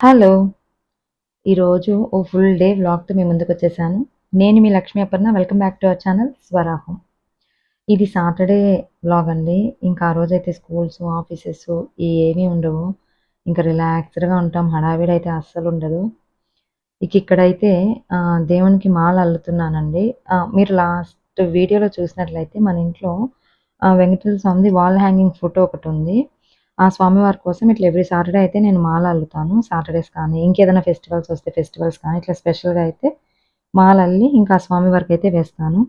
Hello! ఈరోజు ఓ full day వ్లాగ్‌తో మీ ముందుకొచ్చేసాను. నేను మీ Lakshmi Aparna. Welcome back to our channel Swaraham. ఇది సాటర్డే వ్లాగ్ అండి. ఇంకా ఆ రోజైతే స్కూల్స్, ఆఫీసెస్ ఏమీ ఉండవు. ఇంకా రిలాక్స్డ్‌గా ఉంటాం. హడావిడి అయితే అస్సలు ఉండదు ఇక ఇక్కడైతే దేవునికి మాల అల్లుతున్నానండి. మీరు లాస్ట్ వీడియోలో చూసినట్లయితే మన ఇంట్లో వెంకటేశ్వర స్వామిది వాల్ హ్యాంగింగ్ ఫోటో ఒకటి ఉంది ఆ స్వామివారి కోసం ఇట్లా ఎవ్రీ సాటర్డే అయితే నేను మాల అల్లుతాను. సాటర్డేస్ కానీ, ఇంకేదైనా ఫెస్టివల్స్ వస్తే ఫెస్టివల్స్ కానీ, ఇట్లా స్పెషల్‌గా అయితే మాల అల్లి ఇంకా స్వామివారికి అయితే వేస్తాను.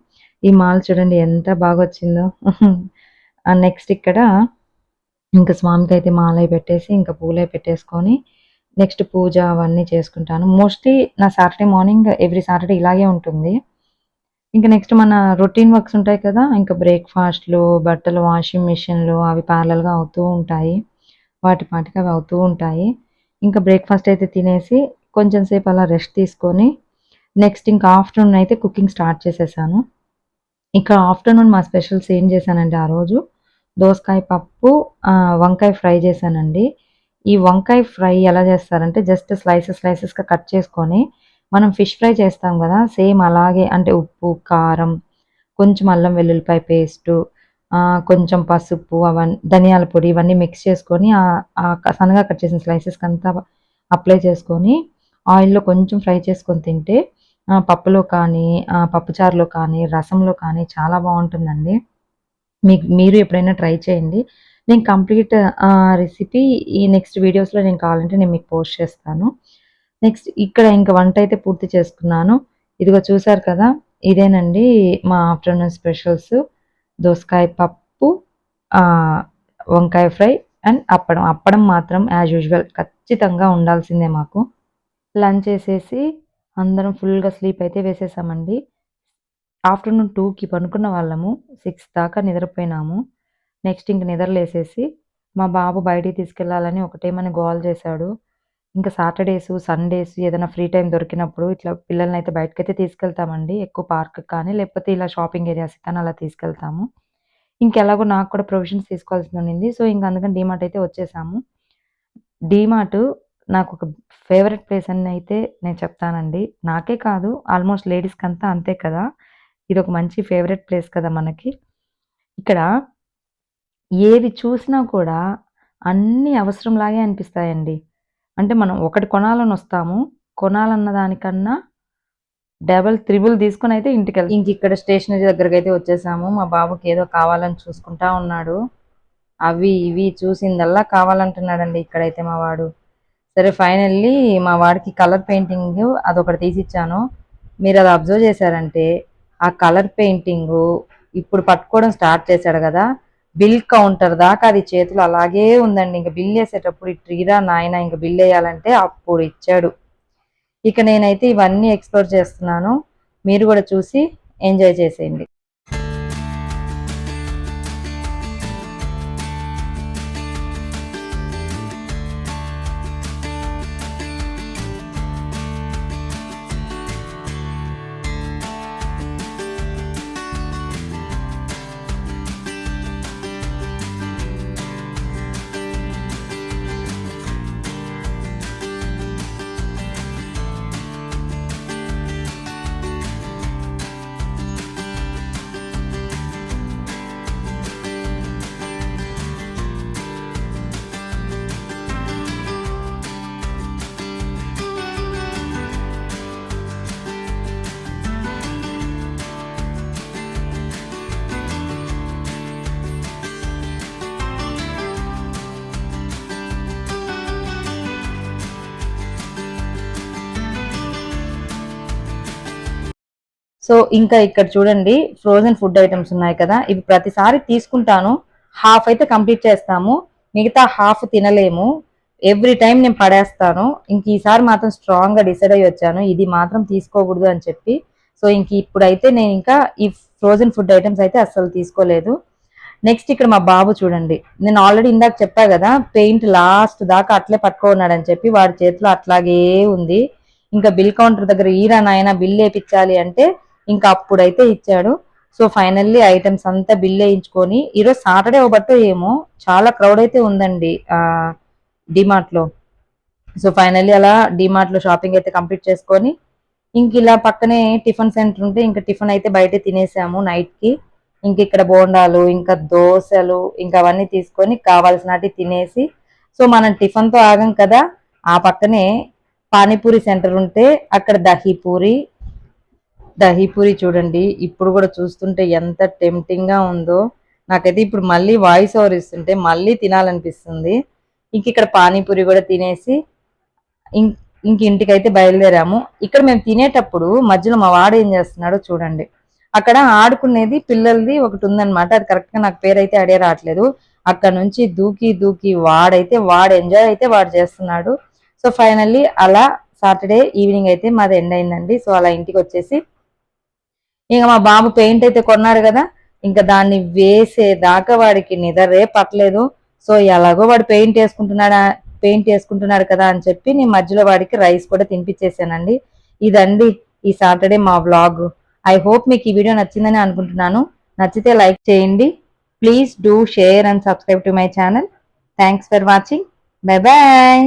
ఈ మాల చూడండి ఎంత బాగా వచ్చిందో నెక్స్ట్ ఇక్కడ ఇంకా స్వామికి అయితే మాలై పెట్టేసి, ఇంకా పూలై పెట్టేసుకొని, నెక్స్ట్ పూజ అవన్నీ చేసుకుంటాను. మోస్ట్‌లీ నా సాటర్డే మార్నింగ్ ఎవ్రీ సాటర్డే ఇలాగే ఉంటుంది. ఇంకా నెక్స్ట్ మన రొటీన్ వర్క్స్ ఉంటాయి కదా! ఇంకా బ్రేక్‌ఫాస్ట్‌లు, బట్టలు వాషింగ్ మిషన్‌లు అవి ప్యారలల్‌గా అవుతూ ఉంటాయి. వాటి పాటికి అవి అవుతూ ఉంటాయి. ఇంకా బ్రేక్‌ఫాస్ట్ అయితే తినేసి, కొంచెం సేపు అలా రెస్ట్ తీసుకొని, నెక్స్ట్ ఇంకా ఆఫ్టర్‌నూన్ అయితే కుకింగ్ స్టార్ట్ చేసేసాను. ఇంకా ఆఫ్టర్‌నూన్ మా స్పెషల్స్ ఏం చేశానంటే ఆ రోజు దోసకాయ పప్పు, వంకాయ ఫ్రై చేశానండి. ఈ వంకాయ ఫ్రై ఎలా చేస్తారంటే జస్ట్ స్లైసెస్ స్లైసెస్‌గా కట్ చేసుకొని, మనం ఫిష్ ఫ్రై చేస్తాం కదా సేమ్ అలాగే అంటే ఉప్పు, కారం, కొంచెం అల్లం వెల్లుల్లిపాయ పేస్టు, కొంచెం పసుపు అవన్నీ ధనియాల పొడి ఇవన్నీ మిక్స్ చేసుకొని సన్నగా కట్ చేసిన స్లైసెస్‌కంతా అప్లై చేసుకొని, ఆయిల్‌లో కొంచెం ఫ్రై చేసుకొని తింటే పప్పులో కానీ, పప్పుచారులో కానీ, రసంలో కానీ చాలా బాగుంటుందండి మీకు మీరు ఎప్పుడైనా ట్రై చేయండి. నేను కంప్లీట్ రెసిపీ ఈ నెక్స్ట్ వీడియోస్‌లో నేను కావాలంటే నేను మీకు పోస్ట్ చేస్తాను. నెక్స్ట్ ఇక్కడ ఇంక అయితే పూర్తి చేసుకున్నాను. ఇదిగో చూసారు కదా! ఇదేనండి మా ఆఫ్టర్‌నూన్ స్పెషల్స్. దోసకాయ పప్పు, వంకాయ ఫ్రై అండ్ అప్పడం. అప్పడం మాత్రం యాజ్ యూజువల్ ఖచ్చితంగా ఉండాల్సిందే మాకు. లంచ్ చేసేసి అందరం ఫుల్‌గా స్లీప్ అయితే వేసేసామండి. ఆఫ్టర్‌నూన్ టూకి పనుకున్న వాళ్ళము. సిక్స్ దాకా నిద్రపోయినాము. నెక్స్ట్ ఇంక నిద్రలేసేసి, మా బాబు బయటికి తీసుకెళ్ళాలని ఒకటేమని గోల చేశాడు. ఇంకా సాటర్డేస్ సండేస్ ఏదైనా ఫ్రీ టైం దొరికినప్పుడు ఇట్లా పిల్లల్ని అయితే బయటకైతే తీసుకెళ్తామండి. ఎక్కువ పార్క్ కానీ, లేకపోతే ఇలా షాపింగ్ ఏరియాస్ కానీ అలా తీసుకెళ్తాము. ఇంకెలాగో నాకు కూడా ప్రొవిజన్స్ తీసుకోవాల్సింది ఉండింది. సో, ఇంక అందుకని డీమార్ట్ అయితే వచ్చేసాము. డీమార్ట్ నాకు ఒక ఫేవరెట్ ప్లేస్ అని అయితే నేను చెప్తానండి. నాకే కాదు ఆల్మోస్ట్ లేడీస్కి అంతా అంతే కదా! ఇది ఒక మంచి ఫేవరెట్ ప్లేస్ కదా మనకి. ఇక్కడ ఏది చూసినా కూడా అన్ని అవసరంలాగే అనిపిస్తాయండి. అంటే మనం ఒకటి కొనాలని వస్తాము. కొనాలన్న దానికన్నా డబుల్, త్రిబుల్ తీసుకుని అయితే ఇంటికి వెళ్ళి ఇంక ఇక్కడ స్టేషనరీ దగ్గరకు అయితే వచ్చేసాము. మా బాబుకి ఏదో కావాలని చూసుకుంటా ఉన్నాడు. అవి ఇవి చూసిందల్లా కావాలంటున్నాడండి ఇక్కడైతే మా వాడు. సరే ఫైనల్లీ మా వాడికి కలర్ పెయింటింగ్ అదొకటి తీసిచ్చాను. అది అబ్జర్వ్ చేశారంటే ఆ కలర్ పెయింటింగు ఇప్పుడు పట్టుకోవడం స్టార్ట్ చేశాడు కదా బిల్ కౌంటర్ దాకా అది చేతులు అలాగే ఉందండి. ఇంకా బిల్ బిల్లేసేటప్పుడు నాయన నాయనా బిల్ వేయాలంటే అప్పుడు ఇచ్చాడు. ఇక నేనైతే ఇవన్నీ ఎక్స్‌ప్లోర్ చేస్తున్నాను. మీరు కూడా చూసి ఎంజాయ్ చేసేయండి. సో, ఇంకా ఇక్కడ చూడండి ఫ్రోజన్ ఫుడ్ ఐటమ్స్ ఉన్నాయి కదా! ఇవి ప్రతిసారి తీసుకుంటాను. హాఫ్ అయితే కంప్లీట్ చేస్తాము. మిగతా హాఫ్ తినలేము. ఎవ్రీ టైం నేను పడేస్తాను. ఇంక ఈసారి మాత్రం స్ట్రాంగ్‌గా డిసైడ్ అయ్యి వచ్చాను. ఇది మాత్రం తీసుకోకూడదు అని చెప్పి. సో, ఇంక ఇప్పుడైతే నేను ఇంకా ఈ ఫ్రోజన్ ఫుడ్ ఐటమ్స్ అయితే అస్సలు తీసుకోలేదు. నెక్స్ట్ ఇక్కడ మా బాబు చూడండి. నేను ఆల్రెడీ ఇందాక చెప్పా కదా పెయింట్ లాస్ట్ దాకా అట్లే పట్టుకున్నాడని చెప్పి వాడి చేతిలో అట్లాగే ఉంది. ఇంకా బిల్ కౌంటర్ దగ్గర ఈరా నాయన బిల్ వేపించాలి అంటే ఇంకా అప్పుడైతే ఇచ్చాడు. సో, ఫైనల్లీ ఐటమ్స్ అంతా బిల్ వేయించుకొని ఈరోజు సాటర్డే ఒకటి ఏమో చాలా క్రౌడ్ అయితే ఉందండి డిమార్ట్లో డీమార్ట్‌లో. సో ఫైనల్లీ అలా డిమార్ట్లో షాపింగ్ అయితే కంప్లీట్ చేసుకొని ఇంక ఇలా పక్కనే టిఫిన్ సెంటర్ ఉంటే ఇంకా టిఫిన్ అయితే బయట తినేసాము నైట్కి ఇంక ఇక్కడ బోండాలు ఇంకా దోశలు ఇంకా అవన్నీ తీసుకొని కావాల్సినటి తినేసి సో మనం టిఫిన్తో ఆగం కదా ఆ పక్కనే పానీపూరి సెంటర్ ఉంటే అక్కడ దహీపూరి దహీపూరి చూడండి. ఇప్పుడు కూడా చూస్తుంటే ఎంత టెంప్టింగ్గా ఉందో. నాకైతే ఇప్పుడు మళ్ళీ వాయిస్ ఓవర్ ఇస్తుంటే మళ్ళీ తినాలనిపిస్తుంది. ఇంక ఇక్కడ పానీపూరి కూడా తినేసి ఇం- ఇంక ఇంటికైతే బయలుదేరాము. ఇక్కడ మేము తినేటప్పుడు మధ్యలో మా వాడు ఏం చేస్తున్నాడో చూడండి. అక్కడ ఆడుకునేది పిల్లలది ఒకటి ఉందన్నమాట. అది కరెక్ట్గా నాకు పేరు అయితే అడిగే రావట్లేదు. అక్కడ నుంచి దూకి దూకి వాడైతే వాడు ఎంజాయ్ అయితే వాడు చేస్తున్నాడు. సో ఫైనల్లీ అలా సాటర్డే ఈవినింగ్ అయితే మాది ఎండ్ అయిందండి. సో అలా ఇంటికి వచ్చేసి ఇంకా మా బాబు పెయింట్ అయితే కొన్నాడు కదా ఇంకా దాన్ని వేసేదాకా వాడికి నిద్రే పట్టలేదు. సో ఎలాగో వాడు పెయింట్ వేసుకుంటున్నాడా పెయింట్ వేసుకుంటున్నాడు కదా అని చెప్పి నేను మధ్యలో వాడికి రైస్ కూడా తినిపించేసానండి ఇదండి ఈ సాటర్డే మా వ్లాగ్. ఐ హోప్ మీకు ఈ వీడియో నచ్చిందని అనుకుంటున్నాను. నచ్చితే లైక్ చేయండి. Please do share and subscribe to my channel. Thanks for watching. Bye bye.